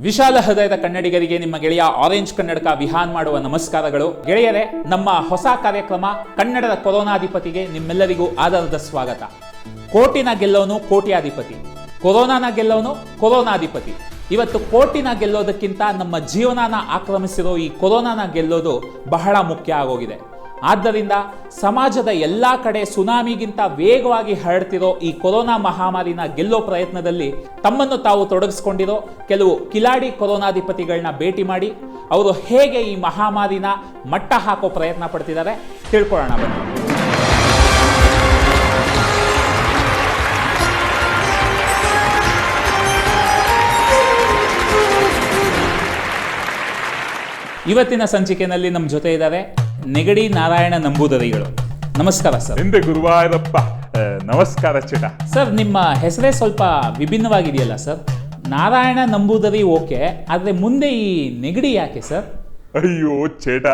ವಿಶಾಲ ಹೃದಯದ ಕನ್ನಡಿಗರಿಗೆ ನಿಮ್ಮ ಗೆಳೆಯ ಆರೆಂಜ್ ಕನ್ನಡಕ ವಿಹಾನ್ ಮಾಡುವ ನಮಸ್ಕಾರಗಳು. ಗೆಳೆಯರೇ, ನಮ್ಮ ಹೊಸ ಕಾರ್ಯಕ್ರಮ ಕನ್ನಡದ ಕೊರೋನಾಧಿಪತಿಗೆ ನಿಮ್ಮೆಲ್ಲರಿಗೂ ಆಧಾರದ ಸ್ವಾಗತ. ಕೋಟಿನ ಗೆಲ್ಲೋನು ಕೋಟ್ಯಾಧಿಪತಿ. ಕೊರೋನಾನ ಗೆಲ್ಲೋನು ಕೊರೋನಾಧಿಪತಿ. ಇವತ್ತು ಕೋಟಿನ ಗೆಲ್ಲೋದಕ್ಕಿಂತ ನಮ್ಮ ಜೀವನಾನ ಆಕ್ರಮಿಸಿರೋ ಈ ಕೊರೋನಾನ ಗೆಲ್ಲೋದು ಬಹಳ ಮುಖ್ಯ ಆಗೋಗಿದೆ. ಆದ್ದರಿಂದ ಸಮಾಜದ ಎಲ್ಲ ಕಡೆ ಸುನಾಮಿಗಿಂತ ವೇಗವಾಗಿ ಹರಡ್ತಿರೋ ಈ ಕೊರೋನಾ ಮಹಾಮಾರಿನ ಗೆಲ್ಲೋ ಪ್ರಯತ್ನದಲ್ಲಿ ತಮ್ಮನ್ನು ತಾವು ತೊಡಗಿಸ್ಕೊಂಡಿರೋ ಕೆಲವು ಕಿಲಾಡಿ ಕೊರೋನಾಧಿಪತಿಗಳನ್ನ ಭೇಟಿ ಮಾಡಿ ಅವರು ಹೇಗೆ ಈ ಮಹಾಮಾರಿನ ಮಟ್ಟ ಹಾಕೋ ಪ್ರಯತ್ನ ಪಡ್ತಿದ್ದಾರೆ ತಿಳ್ಕೊಳ್ಳೋಣ ಬನ್ನಿ. ಇವತ್ತಿನ ಸಂಚಿಕೆಯಲ್ಲಿ ನಮ್ಮ ಜೊತೆ ಇದ್ದಾರೆ ನೆಗಡಿ ನಾರಾಯಣ ನಂಬೂದರಿಗಳು. ನಮಸ್ಕಾರ ಸರ್. ಹಿಂದೆ ಗುರುವಾರಪ್ಪ ನಮಸ್ಕಾರ ಚಿಟ. ಸರ್ ನಿಮ್ಮ ಹೆಸರೇ ಸ್ವಲ್ಪ ವಿಭಿನ್ನವಾಗಿದೆಯಲ್ಲ ಸರ್? ನಾರಾಯಣ ನಂಬೂದರಿ ಓಕೆ ಆದರೆ ಮುಂದೆ ಈ ನೆಗಡಿ ಯಾಕೆ ಸರ್? ಅಯ್ಯೋ ಚೇಟ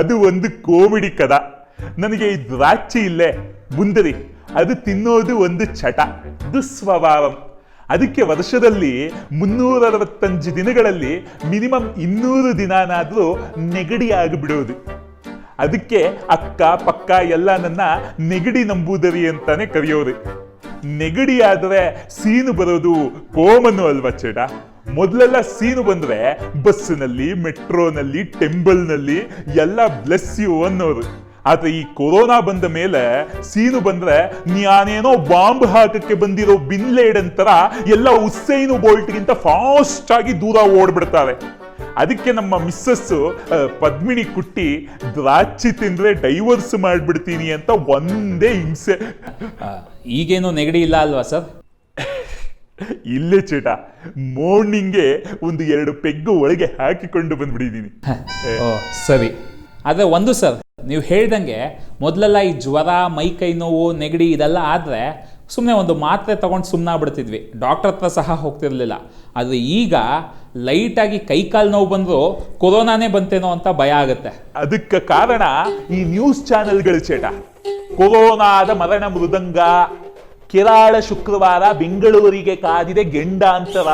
ಅದು ಒಂದು ಕೋಮಿಡಿ ಕದ. ನನಗೆ ಈ ದ್ರಾಕ್ಷಿ ಇಲ್ಲೇ ಮುಂದರಿ ಅದು ತಿನ್ನೋದು ಒಂದು ಚಟ ದುಸ್ವಭಾವಂ. ಅದಕ್ಕೆ ವರ್ಷದಲ್ಲಿ ಮುನ್ನೂರ ಅರವತ್ತಂಜು ದಿನಗಳಲ್ಲಿ ಮಿನಿಮಮ್ ಇನ್ನೂರು ದಿನನಾದರೂ ನೆಗಡಿ ಆಗಿಬಿಡೋದು. ಅದಕ್ಕೆ ಅಕ್ಕ, ಪಕ್ಕ ಎಲ್ಲ ನನ್ನ ನೆಗಡಿ ನಂಬುದರಿ ಅಂತಾನೆ ಕರೆಯೋರು. ನೆಗಡಿ ಆದ್ರೆ ಸೀನು ಬರೋದು ಕೋಮನ್ನು ಅಲ್ವಾ ಚೇಟ ಮೊದಲೆಲ್ಲ ಸೀನು ಬಂದ್ರೆ ಬಸ್ಸಿನಲ್ಲಿ, ಮೆಟ್ರೋನಲ್ಲಿ, ಟೆಂಬಲ್ನಲ್ಲಿ ಎಲ್ಲ ಬ್ಲೆಸ್ ಯು ಅನ್ನೋರು. ಆದ್ರೆ ಈ ಕೊರೋನಾ ಬಂದ ಮೇಲೆ ಸೀನು ಬಂದ್ರೆ ನಾನೇನೋ ಬಾಂಬ್ ಹಾಕಕ್ಕೆ ಬಂದಿರೋ ಬಿನ್ಲೇಡ್ ಅಂತರ ಎಲ್ಲ ಉಸ್ಸೈನು ಬೋಲ್ಟ್ಗಿಂತ ಫಾಸ್ಟ್ ಆಗಿ ದೂರ ಓಡ್ಬಿಡ್ತಾರೆ. ಅದಕ್ಕೆ ನಮ್ಮ ಮಿಸ್ಸಸ್ಸು ಪದ್ಮಿನಿ ಕುಟ್ಟಿ ದ್ರಾಕ್ಷಿ ತಿಂದರೆ ಡೈವರ್ಸ್ ಮಾಡಿಬಿಡ್ತೀನಿ ಅಂತ ಒಂದೇ ಹಿಂಸೆ. ಈಗೇನು ನೆಗಡಿ ಇಲ್ಲ ಅಲ್ವಾ ಸರ್? ಇಲ್ಲೇ ಚೇಟ. ಮಾರ್ನಿಂಗೆ ಒಂದು ಎರಡು ಪೆಗ್ಗು ಒಳಗೆ ಹಾಕಿಕೊಂಡು ಬಂದ್ಬಿಟ್ಟಿದ್ದೀನಿ. ಓ ಸರಿ. ಆದರೆ ಒಂದು ಸರ್ ನೀವು ಹೇಳ್ದಂಗೆ ಮೊದಲೆಲ್ಲ ಈ ಜ್ವರ ಮೈ ಕೈ ನೋವು ನೆಗಡಿ ಇದೆಲ್ಲ ಆದರೆ ಸುಮ್ಮನೆ ಒಂದು ಮಾತ್ರೆ ತಗೊಂಡು ಸುಮ್ಮನೆ ಬಿಡ್ತಿದ್ವಿ ಡಾಕ್ಟರ್ ಹತ್ರ ಸಹ ಹೋಗ್ತಿರ್ಲಿಲ್ಲ. ಆದರೆ ಈಗ ಲೈಟಾಗಿ ಕೈ ಕಾಲು ನೋವು ಬಂದರೂ ಕೊರೋನಾನೇ ಬಂತೇನೋ ಅಂತ ಭಯ ಆಗುತ್ತೆ. ಅದಕ್ಕೆ ಕಾರಣ ಈ ನ್ಯೂಸ್ ಚಾನೆಲ್ಗಳು ಚೇಟ. ಕೊರೋನಾದ ಮರಣ ಮೃದಂಗ ಕಿರಾಳ ಶುಕ್ರವಾರ ಬೆಂಗಳೂರಿಗೆ ಕಾದಿದೆ ಗೆಂಡಾಂತರ.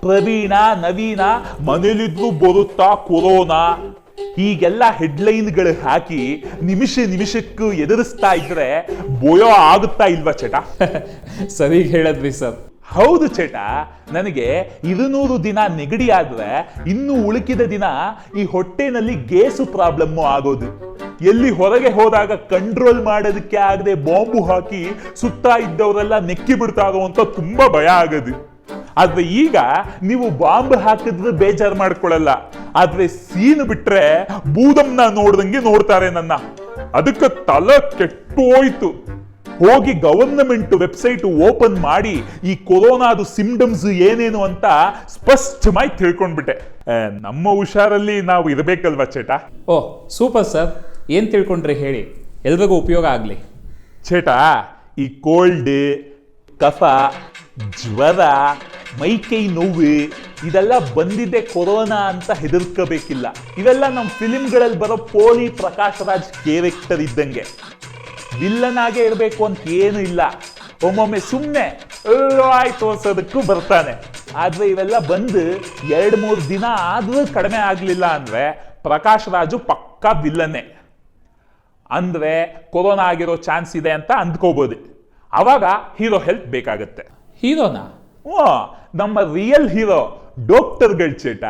ಪ್ರವೀಣ ನವೀನ ಮನೇಲಿದ್ರು ಬರುತ್ತಾ ಕೊರೋನಾ. ಹೀಗೆಲ್ಲ ಹೆಡ್ಲೈನ್ಗಳು ಹಾಕಿ ನಿಮಿಷ ನಿಮಿಷಕ್ಕೂ ಎದುರಿಸ್ತಾ ಇದ್ರೆ ಭಯ ಆಗುತ್ತಾ ಇಲ್ವಾ ಚಟ? ಸರಿ ಹೇಳಿದ್ರಿ ಸರ್. ಹೌದು ಚೇಟ ನನಗೆ ಇರುನೂರು ದಿನ ನೆಗಡಿ ಆದ್ರೆ ಇನ್ನು ಉಳುಕಿದ ದಿನ ಈ ಹೊಟ್ಟೆನಲ್ಲಿ ಗೇಸು ಪ್ರಾಬ್ಲಮ್ಮು ಆಗೋದು. ಎಲ್ಲಿ ಹೊರಗೆ ಹೋದಾಗ ಕಂಟ್ರೋಲ್ ಮಾಡೋದಕ್ಕೆ ಆಗದೆ ಬಾಂಬು ಹಾಕಿ ಸುತ್ತ ಇದ್ದವರೆಲ್ಲ ನೆಕ್ಕಿ ಬಿಡ್ತಾರೋ ಅಂತ ತುಂಬಾ ಭಯ ಆಗದು. ಆದ್ರೆ ಈಗ ನೀವು ಬಾಂಬ್ ಹಾಕಿದ್ರೆ ಬೇಜಾರು ಮಾಡ್ಕೊಳ್ಳಲ್ಲ. ಆದ್ರೆ ಸೀನ್ ಬಿಟ್ರೆ ಬೂದಮ್ನ ನೋಡ್ದಂಗೆ ನೋಡ್ತಾರೆ ನನ್ನ. ಅದಕ್ಕೆ ತಲೆ ಕೆಟ್ಟೋಯ್ತು ಹೋಗಿ ಗವರ್ನಮೆಂಟ್ ವೆಬ್ಸೈಟ್ ಓಪನ್ ಮಾಡಿ ಈ ಕೊರೋನಾದು ಸಿಮ್ಡಮ್ಸ್ ಏನೇನು ಅಂತ ಸ್ಪಷ್ಟವಾಗಿ ತಿಳ್ಕೊಂಡ್ಬಿಟ್ಟೆ. ನಮ್ಮ ಹುಷಾರಲ್ಲಿ ನಾವು ಇರಬೇಕಲ್ವಾ ಚೇಟ ಓ ಸೂಪರ್ ಸರ್. ಏನು ತಿಳ್ಕೊಂಡ್ರಿ ಹೇಳಿ? ಎಲ್ರಿಗೂ ಉಪಯೋಗ ಆಗಲಿ. ಚೇಟ ಈ ಕೋಲ್ಡ್ ಕಫ ಜ್ವರ ಮೈಕೈ ನೋವು ಇದೆಲ್ಲ ಬಂದಿದ್ದೆ ಕೊರೋನಾ ಅಂತ ಹೆದರ್ಕೋಬೇಕಿಲ್ಲ. ಇವೆಲ್ಲ ನಮ್ಮ ಫಿಲಿಮ್ಗಳಲ್ಲಿ ಬರೋ ಪೋಲಿ ಪ್ರಕಾಶ್ ರಾಜ್ ಕ್ಯಾರೆಕ್ಟರ್ ಇದ್ದಂಗೆ. ವಿಲ್ಲನ್ ಆಗೇ ಇರಬೇಕು ಅಂತ ಏನು ಇಲ್ಲ. ಒಮ್ಮೊಮ್ಮೆ ಸುಮ್ಮನೆ ಆಯ್ತು ತೋರ್ಸೋದಕ್ಕೂ ಬರ್ತಾನೆ. ಆದ್ರೆ ಇವೆಲ್ಲ ಬಂದು ಎರಡು ಮೂರು ದಿನ ಆದ್ರೂ ಕಡಿಮೆ ಆಗಲಿಲ್ಲ ಅಂದ್ರೆ ಪ್ರಕಾಶ್ ರಾಜು ಪಕ್ಕಾ ವಿಲ್ಲನ್ನೇ ಅಂದ್ರೆ ಕೊರೋನಾ ಆಗಿರೋ ಚಾನ್ಸ್ ಇದೆ ಅಂತ ಅಂದ್ಕೋಬೋದು. ಅವಾಗ ಹೀರೋ ಹೆಲ್ಪ್ ಬೇಕಾಗತ್ತೆ. ಹೀರೋನಾ? ಓ ನಮ್ಮ real hero doctor ಚೇಟ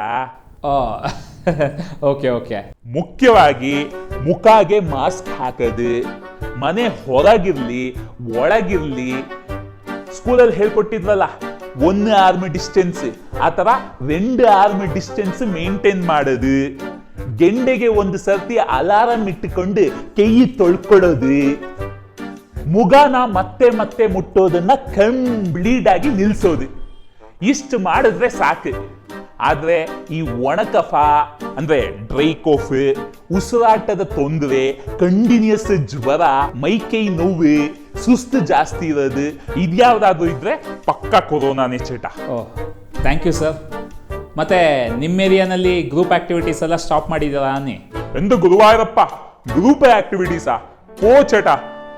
okay okay. ಮುಖ್ಯವಾಗಿ ಮುಖಾಗೆ ಮಾಸ್ಕ್ ಹಾಕೋದು. ಮನೆ ಹೊರಗಿರಲಿ, ಒಳಗಿರಲಿ ಸ್ಕೂಲಲ್ಲಿ ಹೇಳ್ಕೊಟ್ಟಿದ್ರಲ್ಲ ಒಂದು ಆರ್ಮಿ ಡಿಸ್ಟೆನ್ಸ್ ಆ ಥರ ರೆಂಡು ಆರ್ಮಿ ಡಿಸ್ಟೆನ್ಸ್ ಮೇಂಟೈನ್ ಮಾಡೋದು. ಗೆಂಡೆಗೆ ಒಂದು ಸರ್ತಿ ಅಲಾರಂ ಇಟ್ಟುಕೊಂಡು ಕೈ ತೊಳ್ಕೊಳ್ಳೋದು. ಮುಖನ ಮತ್ತೆ ಮತ್ತೆ ಮುಟ್ಟೋದನ್ನ ಕಂಪ್ಲೀಟ್ ಆಗಿ ನಿಲ್ಸೋದು. ಇಷ್ಟು ಮಾಡಿದ್ರೆ ಸಾಕು. ಆದ್ರೆ ಈ ಒಣಕಫ ಅಂದ್ರೆ ಡ್ರೈ ಕೋಫ್ ಉಸಿರಾಟದ ತೊಂದರೆ ಕಂಟಿನ್ಯೂಸ್ ಜ್ವರ ಮೈಕೈ ನೋವು ಸುಸ್ತು ಜಾಸ್ತಿ ಇರೋದು ಇದ್ಯಾವುದಾದ್ರೂ ಇದ್ರೆ ಪಕ್ಕ ಕೊರೋನಾನೇ ಚೇಟ ಓ ಥ್ಯಾಂಕ್ ಯು ಸರ್ ಮತ್ತೆ ನಿಮ್ಮ ಏರಿಯಾನಲ್ಲಿ ಗ್ರೂಪ್ ಆಕ್ಟಿವಿಟೀಸ್ ಎಲ್ಲ ಸ್ಟಾಪ್ ಮಾಡಿದ್ದೀರಾ ಅನ್ನಿ? ಎಂದು ಗುರುವಾರಪ್ಪ ಗ್ರೂಪ್ ಆಕ್ಟಿವಿಟೀಸಾ ಕೋಚಟ ಚಟ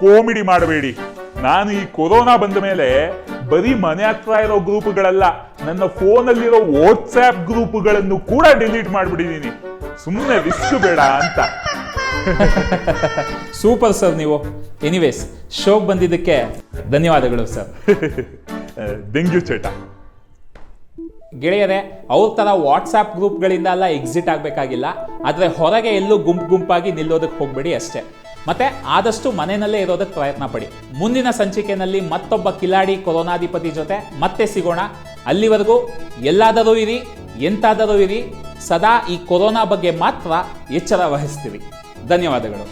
ಕಾಮಿಡಿ ಮಾಡಬೇಡಿ. ನಾನು ಈ ಕೊರೋನಾ ಬಂದ ಮೇಲೆ ಬರೀ ಮನೆ ಹತ್ರ ಇರೋ ಗ್ರೂಪ್ಗಳಲ್ಲ ನನ್ನ ಫೋನಲ್ಲಿರೋ ವಾಟ್ಸ್ಆಪ್ ಗ್ರೂಪ್ಗಳನ್ನು ಕೂಡ ಡಿಲೀಟ್ ಮಾಡ್ಬಿಟ್ಟಿದೀನಿ ಸುಮ್ಮನೆ ರಿಸ್ಕ್ ಬೇಡ ಅಂತ. ಸೂಪರ್ ಸರ್ ನೀವು. ಎನಿವೇಸ್ ಶೋಗೆ ಬಂದಿದ್ದಕ್ಕೆ ಧನ್ಯವಾದಗಳು ಸರ್. ಡೆಂಗ್ಯೂ ಚೇಟ. ಗೆಳೆಯರೆ ಅವ್ರ ಥರ ವಾಟ್ಸಾಪ್ ಗ್ರೂಪ್ಗಳಿಂದ ಎಲ್ಲ ಎಕ್ಸಿಟ್ ಆಗಬೇಕಾಗಿಲ್ಲ. ಆದರೆ ಹೊರಗೆ ಎಲ್ಲೂ ಗುಂಪು ಗುಂಪಾಗಿ ನಿಲ್ಲೋದಕ್ಕೆ ಹೋಗಬೇಡಿ ಅಷ್ಟೇ. ಮತ್ತೆ ಆದಷ್ಟು ಮನೆಯಲ್ಲೇ ಇರೋದಕ್ಕೆ ಪ್ರಯತ್ನ ಪಡಿ. ಮುಂದಿನ ಸಂಚಿಕೆಯಲ್ಲಿ ಮತ್ತೊಬ್ಬ ಕಿಲಾಡಿ ಕೊರೋನಾಧಿಪತಿ ಜೊತೆ ಮತ್ತೆ ಸಿಗೋಣ. ಅಲ್ಲಿವರೆಗೂ ಎಲ್ಲಾದರೂ ಇರಿ, ಎಂತಾದರೂ ಇರಿ, ಸದಾ ಈ ಕೊರೋನಾ ಬಗ್ಗೆ ಮಾತ್ರ ಎಚ್ಚರ ವಹಿಸ್ತೀವಿ. ಧನ್ಯವಾದಗಳು.